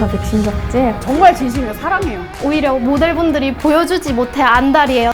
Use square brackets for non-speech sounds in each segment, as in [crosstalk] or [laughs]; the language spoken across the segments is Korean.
내가 백신 잡지? 정말 진심이에요. 사랑해요. 오히려 모델분들이 보여주지 못해 안달이에요.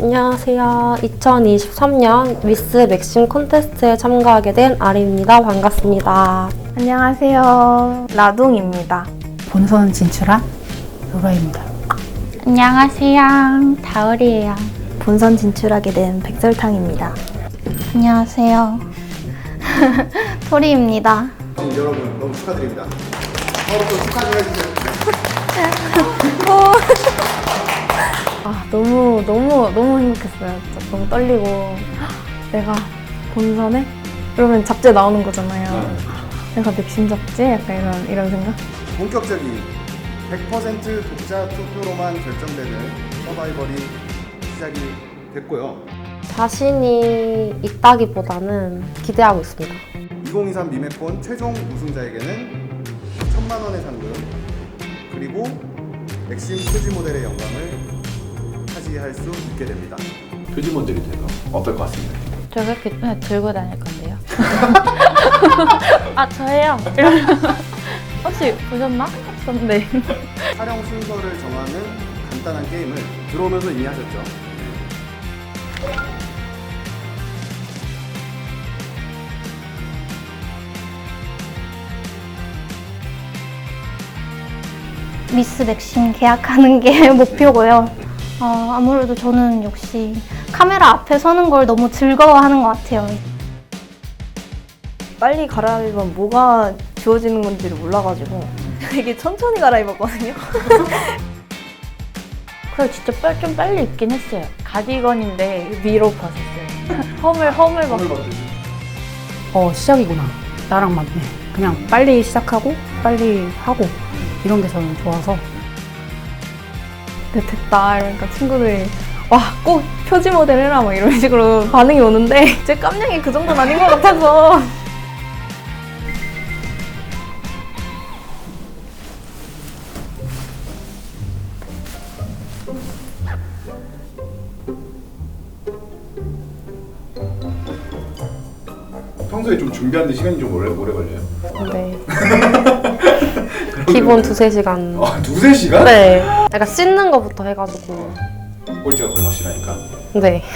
안녕하세요. 2023년 미스 맥심 콘테스트에 참가하게 된 아리입니다. 반갑습니다. 안녕하세요. 라둥입니다. 본선 진출한 로라입니다. 안녕하세요. 다을이에요. 본선 진출하게 된 백설탕입니다. 안녕하세요. [laughs] 토리입니다. 여러분 너무 축하드립니다. 서로 또 축하 좀 해주세요. 아, 너무, 너무, 너무 행복했어요. 진짜 너무 떨리고. 헉, 내가 본선에? 그러면 잡지에 나오는 거잖아요. 내가 백신 잡지? 약간 이런, 이런 생각? 본격적인 100% 독자 투표로만 결정되는 서바이벌이 시작이 됐고요. 자신이 있다기보다는 기대하고 있습니다. 2023 미메콘 최종 우승자에게는 천만 원의 상금 그리고 맥심 표지 모델의 영광을 차지할 수 있게 됩니다. 표지모델이 되면 어떨 것 같습니다. 저 그렇게 그냥 들고 다닐 건데요. [laughs] 아, 저예요. 이러면 [laughs] 혹시 보셨나? 네. 촬영 순서를 정하는 간단한 게임을 들어오면서 이미 하셨죠. 미스 맥심 계약하는 게 [laughs] 목표고요. 어, 아무래도 저는 역시 카메라 앞에 서는 걸 너무 즐거워하는 것 같아요. 빨리 갈아입으면 뭐가 주어지는 건지를 몰라가지고 [laughs] 되게 천천히 갈아입었거든요. [laughs] 그래 진짜 빨, 좀 빨리 입긴 했어요. 가디건인데 위로 벗었어요. [laughs] 허물 허물 벗. 어, 시작이구나. 나랑 맞네. 그냥 빨리 시작하고 빨리 하고 이런 게 저는 좋아서 네, 됐다. 이러니까 친구들이 와, 꼭 표지 모델 해라. 막 이런 식으로 반응이 오는데 [laughs] 제 깜냥이 그 정도는 아닌 것 같아서. 평소에 좀 준비하는데 시간이 좀 오래, 오래 걸려요. 네. [laughs] 기본 두세 시간. 아, 두세 시간? 네. 약간 씻는 거부터 해가지고. 꼴찌가 거의 확실하니까. 네. [laughs]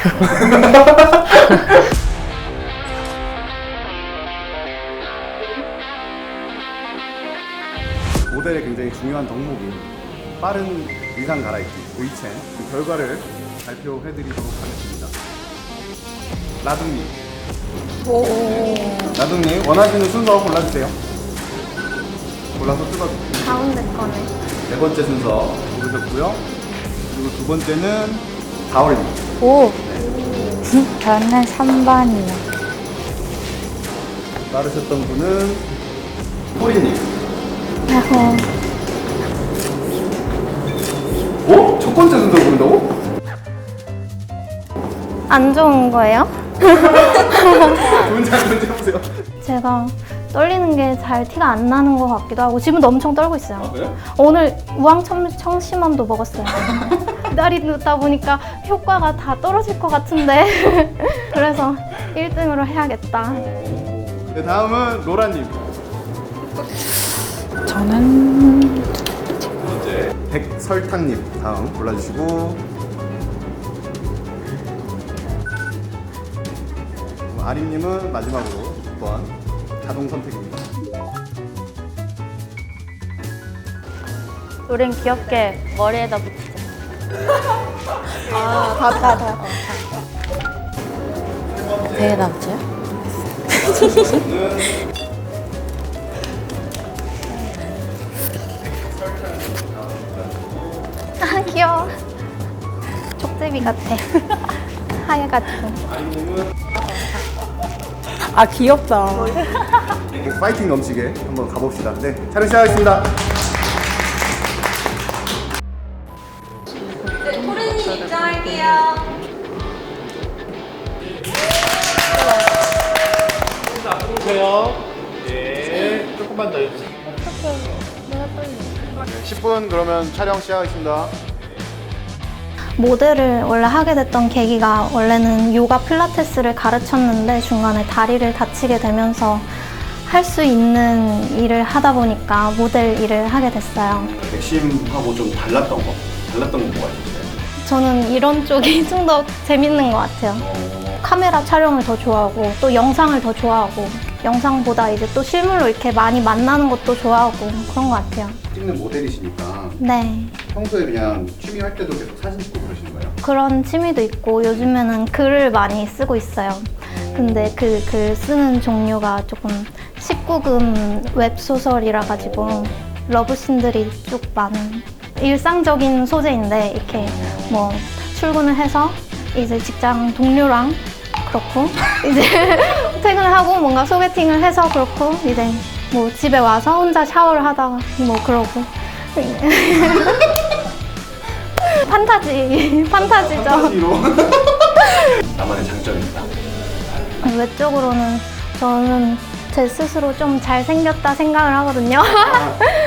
모델의 굉장히 중요한 덕목인 빠른 의상 갈아입기 의첸 그 결과를 발표해드리도록 하겠습니다. 라둥님. 라둥님 원하시는 순서 골라주세요. 골라서 뜯어주세요. 가운데 거네. 네 번째 순서 고르셨고요. 그리고 두 번째는 다올님. 오. 저는 3번이요. 따르셨던 분은 호리님. 아이고. 오? 첫 번째 순서 고른다고? 안 좋은 거예요? [laughs] 안 좋은지 해보세요. 제가 떨리는 게 잘 티가 안 나는 것 같기도 하고 지금도 엄청 떨고 있어요. 아, 그래요? 오늘 우황청심환도 먹었어요. [laughs] 날이 늦다 보니까 효과가 다 떨어질 것 같은데 [laughs] 그래서 1등으로 해야겠다. 네, 다음은 로라님. 저는 두 번째 백설탕님 다음 골라주시고 아림님은 마지막으로 6번 자동 선택입니다. 우린 귀엽게 머리에다 붙이자. 배에다 붙여요? [laughs] 아 귀여워. 족제비 같아. [laughs] 하얘가지고. 아 귀엽다. 파이팅 넘치게 한번 가봅시다. 네, 촬영 시작하겠습니다. 토르님 입장할게요. 네, 조금만 더 해주세요. 10분 그러면 촬영 시작하겠습니다. 모델을 원래 하게 됐던 계기가 원래는 요가 필라테스를 가르쳤는데 중간에 다리를 다치게 되면서 할 수 있는 일을 하다 보니까 모델 일을 하게 됐어요. 맥심하고 좀 달랐던 거. 달랐던 건 뭐가 있었어요? 저는 이런 쪽이 [laughs] 좀 더 재밌는 것 같아요. 카메라 촬영을 더 좋아하고 또 영상을 더 좋아하고 영상보다 이제 또 실물로 이렇게 많이 만나는 것도 좋아하고 그런 것 같아요. 찍는 모델이시니까 네. 평소에 그냥 취미 할 때도 계속 사진 찍고 그러시는 거예요? 그런 취미도 있고 요즘에는 글을 많이 쓰고 있어요. 근데 그 글 쓰는 종류가 조금 19금 웹소설이라 가지고 러브신들이 쭉 많은 일상적인 소재인데 이렇게 뭐 출근을 해서 이제 직장 동료랑 그렇고 이제 [laughs] 퇴근을 하고 뭔가 소개팅을 해서 그렇고 이제 뭐 집에 와서 혼자 샤워를 하다가 뭐 그러고 [laughs] 판타지 판타지죠. [laughs] 나만의 장점이 있다. 외적으로는 저는 제 스스로 좀 잘생겼다 생각을 하거든요.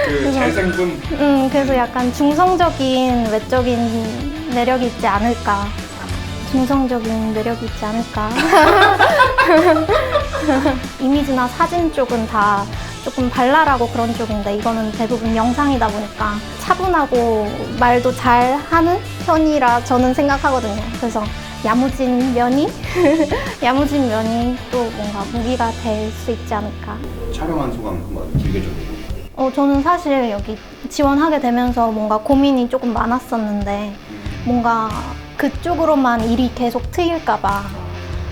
그 [laughs] 잘생김 음, 그래서 약간 중성적인 외적인 매력이 있지 않을까. 중성적인 매력이 있지 않을까. [laughs] 이미지나 사진 쪽은 다 조금 발랄하고 그런 쪽인데 이거는 대부분 영상이다 보니까 차분하고 말도 잘 하는 편이라 저는 생각하거든요. 그래서 야무진 면이 [laughs] 야무진 면이 또 뭔가 무기가 될 수 있지 않을까. 촬영한 소감 한번 길게 좀 해주세요. 어, 저는 사실 여기 지원하게 되면서 뭔가 고민이 조금 많았었는데 뭔가 그쪽으로만 일이 계속 트일까봐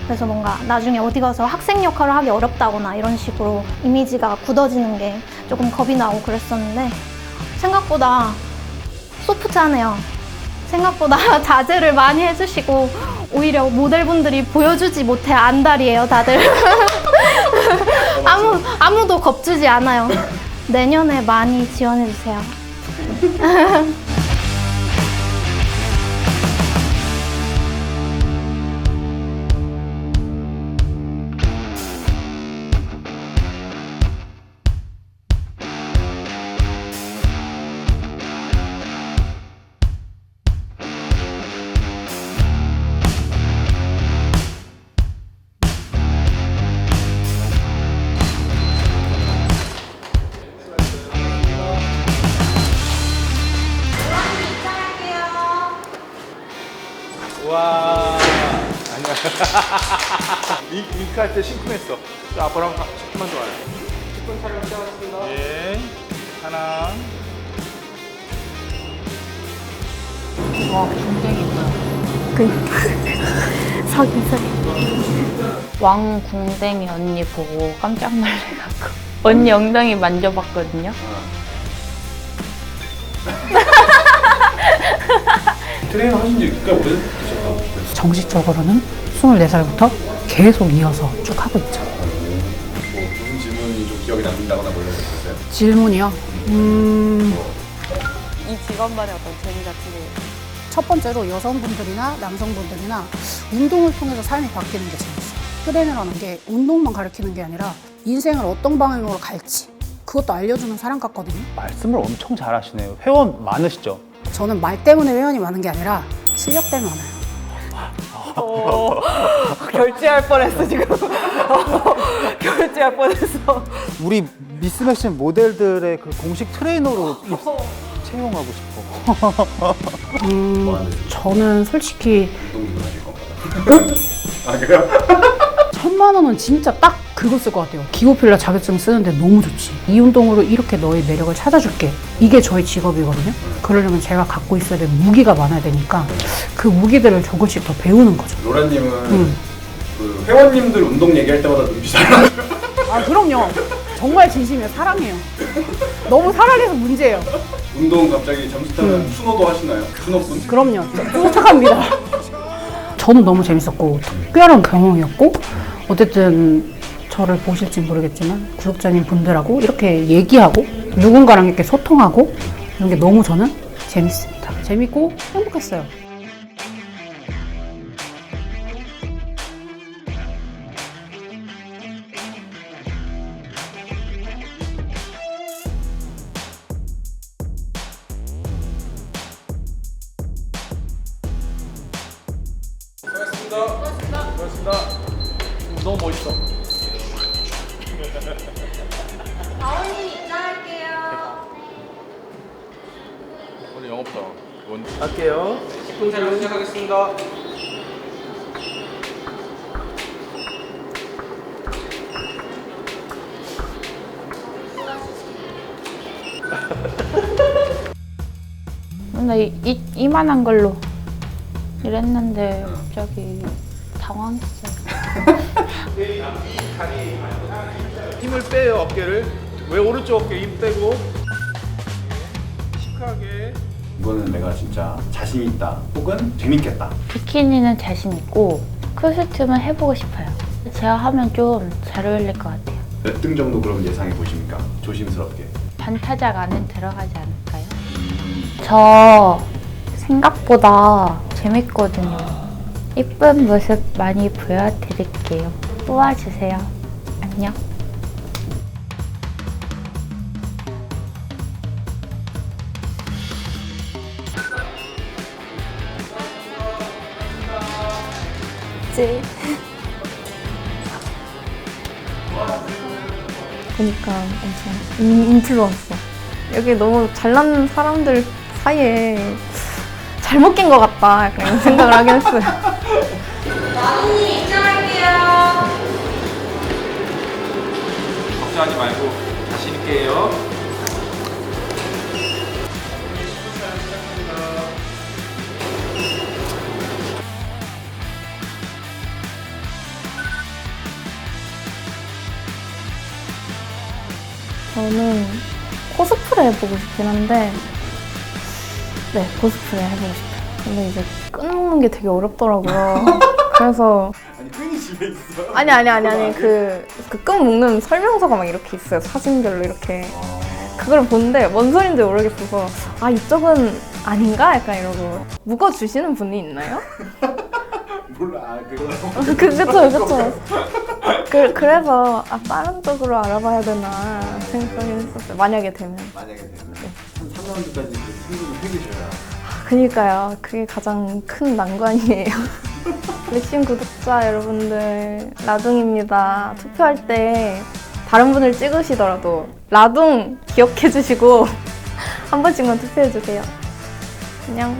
그래서 뭔가 나중에 어디 가서 학생 역할을 하기 어렵다거나 이런 식으로 이미지가 굳어지는 게 조금 겁이 나고 그랬었는데 생각보다 소프트하네요. 생각보다 [laughs] 자제를 많이 해주시고 오히려 모델분들이 보여주지 못해 안달이에요 다들 [laughs] 아무 아무도 겁주지 않아요 내년에 많이 지원해 주세요. [laughs] [laughs] 왕궁댕이 언니 보고 깜짝 놀래갖고 언니 엉덩이 만져봤거든요. 트레이너 하신 지 꽤 오래되셨다고 정식적으로는 24살부터 계속 이어서 쭉 하고 있죠. 뭐 무슨 질문이 좀 기억에 남는다거나 뭐 이런 거 있었어요? 질문이요. 음, 이 직업만의 어떤 재미 같은 게 첫 번째로 여성분들이나 남성분들이나 운동을 통해서 삶이 바뀌는 게 재밌어요. 트레이너라는 게 운동만 가르치는 게 아니라 인생을 어떤 방향으로 갈지 그것도 알려주는 사람 같거든요. 말씀을 엄청 잘하시네요. 회원 많으시죠? 저는 말 때문에 회원이 많은 게 아니라 실력 때문에 많아요. [laughs] 결제할 뻔했어 지금. [laughs] 결제할 뻔했어. 우리 미스 맥심 모델들의 그 공식 트레이너로 입- 채용하고 싶어. 음, 저는 솔직히 운동도 하실 건가요? 아, 그래요? [laughs] 천만 원은 진짜 딱 그거 쓸 것 같아요. 기호필라 자격증 쓰는데 너무 좋지. 이 운동으로 이렇게 너의 매력을 찾아줄게. 이게 저의 직업이거든요. 그러려면 제가 갖고 있어야 될 무기가 많아야 되니까 그 무기들을 조금씩 더 배우는 거죠. 로라님은 음. 그 회원님들 운동 얘기할 때마다 눈빛이 달라요. 아, 그럼요. 정말 진심이에요. 사랑해요. 너무 사랑해서 문제예요. 운동 갑자기 점수 따면 순호도 하시나요? 순호분? 그럼요. 쫓아갑니다. 저는 너무 재밌었고 특별한 경험이었고 어쨌든 저를 보실지 모르겠지만 구독자님 분들하고 이렇게 얘기하고 누군가랑 이렇게 소통하고 이런 게 너무 저는 재밌습니다. 재밌고 행복했어요. 고맙습니다. 너무 멋있어. 다원님 입장할게요. 오늘 영업다. 원... 할게요. 10분 촬영 시작하겠습니다. 근데 이, 이, 이만한 걸로 이랬는데 갑자기 당황했어요. [laughs] 힘을 빼요 어깨를. 왜 오른쪽 어깨 힘 빼고 시크하게. 이거는 내가 진짜 자신 있다 혹은 재밌겠다 비키니는 자신 있고 크스트는 해보고 싶어요. 제가 하면 좀 잘 어울릴 것 같아요. 몇 등 정도 그럼 예상해 보십니까? 조심스럽게 반타작 안에 들어가지 않을까요? 저 생각보다 재밌거든요. 이쁜 모습 많이 보여드릴게요. 뽑아주세요. 안녕. 지 보니까 엄청 인, 인플루언서. 여기 너무 잘난 사람들 사이에 잘못 낀 것 같다. 약간 이런 생각을 하긴 했어요. 나은님 입장할게요. 걱정하지 말고 자신 있게 해요. 저는 코스프레 해보고 싶긴 한데, 네, 코스프레 해보고 싶어요. 근데 이제 끊는 게 되게 어렵더라고요. [laughs] 그래서. 아니 끈이 집에 있어 아니, 아니, 아니, 아니, 그, 그끈 묶는 설명서가 막 이렇게 있어요. 사진별로 이렇게. 그걸 보는데 뭔 소린지 모르겠어서, 아, 이쪽은 아닌가? 약간 이러고. 묶어 주시는 분이 있나요? [laughs] 몰라 아, 그거 그, 그쵸, 그쵸. [laughs] 그, 그래서, 아, 다른 쪽으로 알아봐야 되나 생각하긴 했었어요. 만약에 되면. 만약에 되면 한 3라운드까지 승부를 해주셔야 그니까요. 그게 가장 큰 난관이에요. [laughs] 맥심 구독자 여러분들, 라둥입니다. 투표할 때 다른 분을 찍으시더라도 라둥 기억해 주시고 [laughs] 한 번씩만 투표해 주세요. 안녕.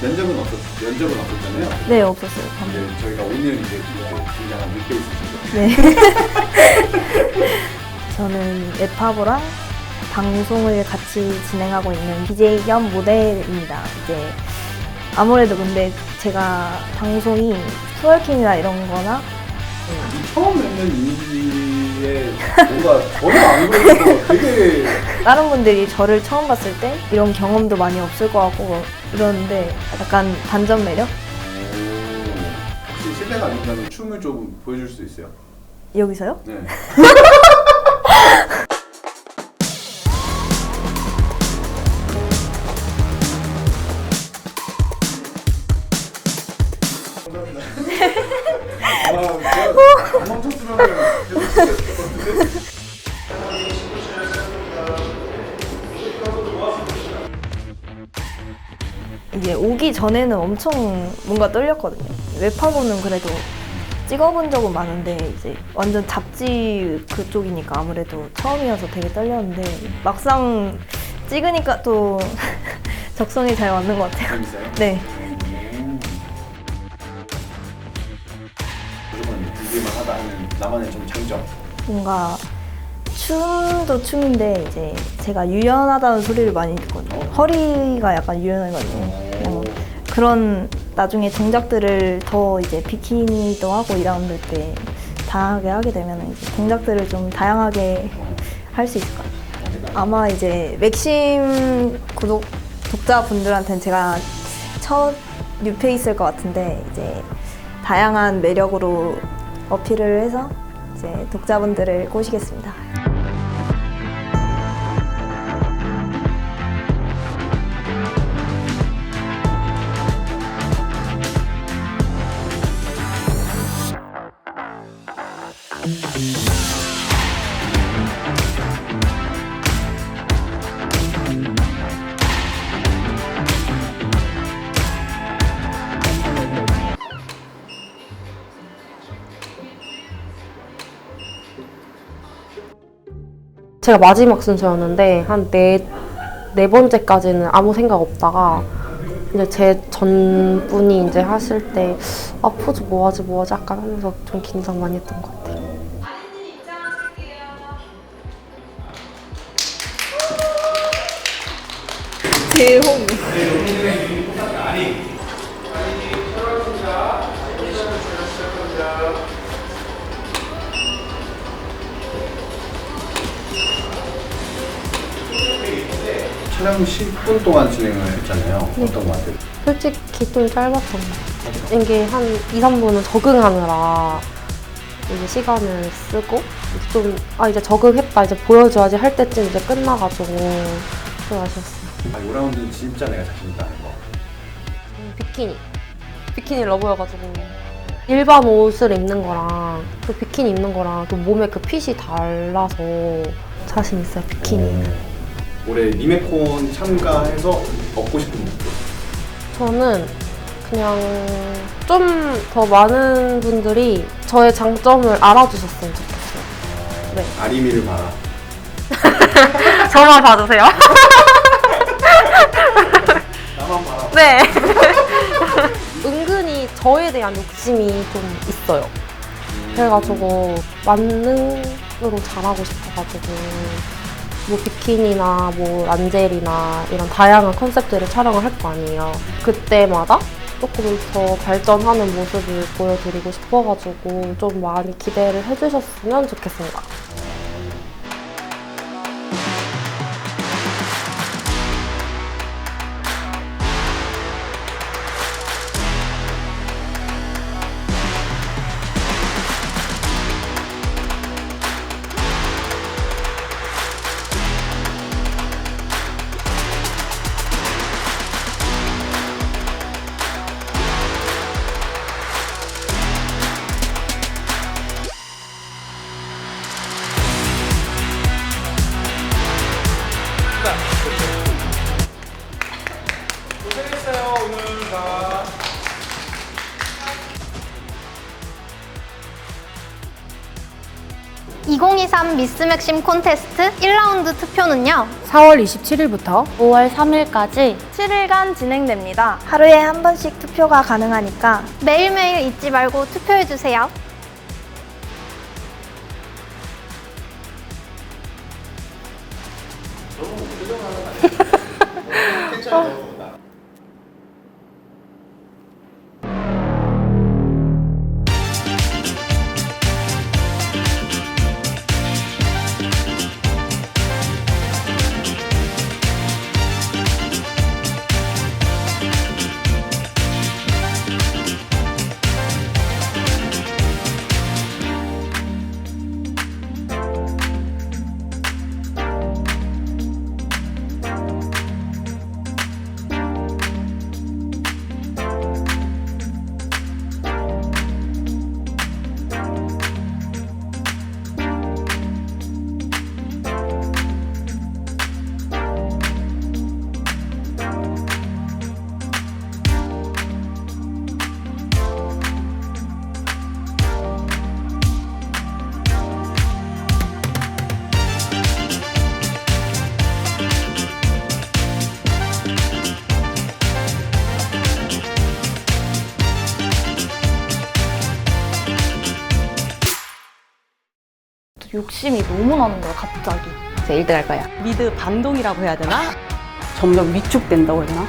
면접은 없었 면접은 없었잖아요 네, 없었어요. 근데 저희가 오늘 이제 이렇게 긴장한 늦게 있으신 거 [laughs] 저는 웹하브랑 방송을 같이 진행하고 있는 BJ 겸 모델입니다. 이제 아무래도 근데 제가 방송이 스월킹이나 이런 거나 처음 뵙는 이미지에 뭔가 전혀 안 그래서 되게 [laughs] 다른 분들이 저를 처음 봤을 때 이런 경험도 많이 없을 것 같고 이러는데 약간 반전 매력? 오, 혹시 실례가 아니면 춤을 좀 보여줄 수 있어요? 여기서요? 네. [laughs] 아, 제가 안 멈췄으면 계속 이제 오기 전에는 엄청 뭔가 떨렸거든요. 웹하고는 그래도 찍어본 적은 많은데 이제 완전 잡지 그쪽이니까 아무래도 처음이어서 되게 떨렸는데 막상 찍으니까 또 [laughs] 적성이 잘 맞는 것 같아요. 재밌어요? 네. 무조건 DJ만 하다 하는 나만의 좀 장점. 뭔가 춤도 춤인데 이제 제가 유연하다는 소리를 많이 듣거든요. 허리가 약간 유연하거든요. 그냥 그런 나중에 동작들을 더 이제 비키니도 하고 2라운드 때 다양하게 하게 되면 이제 동작들을 좀 다양하게 할 수 있을 것 같아요. 아마 이제 맥심 구독 독자분들한테는 제가 첫 뉴페이스일 것 같은데 이제 다양한 매력으로 어필을 해서 이제 독자분들을 꼬시겠습니다. 제가 마지막 순서였는데 한네 네 번째까지는 아무 생각 없다가 이제 제 전분이 이제 하실 때 아 포즈 뭐 하지 뭐 하지 약간 하면서 좀 긴장 많이 했던 것 같아요. 입 촬영 10분 동안 진행을 했잖아요. 어떤 것 같아요? 솔직히 좀 짧았던 것 같아요. 이게 한 2, 3분은 적응하느라 이제 시간을 쓰고 좀 아 이제 적응했다 이제 보여줘야지 할 때쯤 이제 끝나가지고 좀 아쉬웠어요. 아, 5라운드는 진짜 내가 자신 있다 하는 거. 비키니. 비키니 러브여가지고. 일반 옷을 입는 거랑 또 비키니 입는 거랑 또 몸에 그 핏이 달라서 자신 있어요, 비키니. 올해 리메콘 참가해서 얻고 싶은 목표. 저는 그냥 좀 더 많은 분들이 저의 장점을 알아주셨으면 좋겠어요. 네. [laughs] 아리미를 봐라. [laughs] 저만 봐주세요. [laughs] 나만 봐라. 네. 은근히 저에 대한 욕심이 좀 있어요. 그래가지고 만능으로 잘하고 싶어가지고 뭐 비키니나 뭐 란젤이나 이런 다양한 컨셉들을 촬영을 할 거 아니에요. 그때마다 조금 더 발전하는 모습을 보여드리고 싶어가지고 좀 많이 기대를 해주셨으면 좋겠습니다. (2023) 미스 맥심 콘테스트 1라운드 투표는요 4월 27일부터 5월 3일까지 7일간 진행됩니다. 하루에 한 번씩 투표가 가능하니까 매일매일 잊지 말고 투표해주세요 욕심이 너무 나는 거예요, 갑자기. 제가 1등 할 거야. 미드 반동이라고 해야 되나? 점점 위축된다고 했나?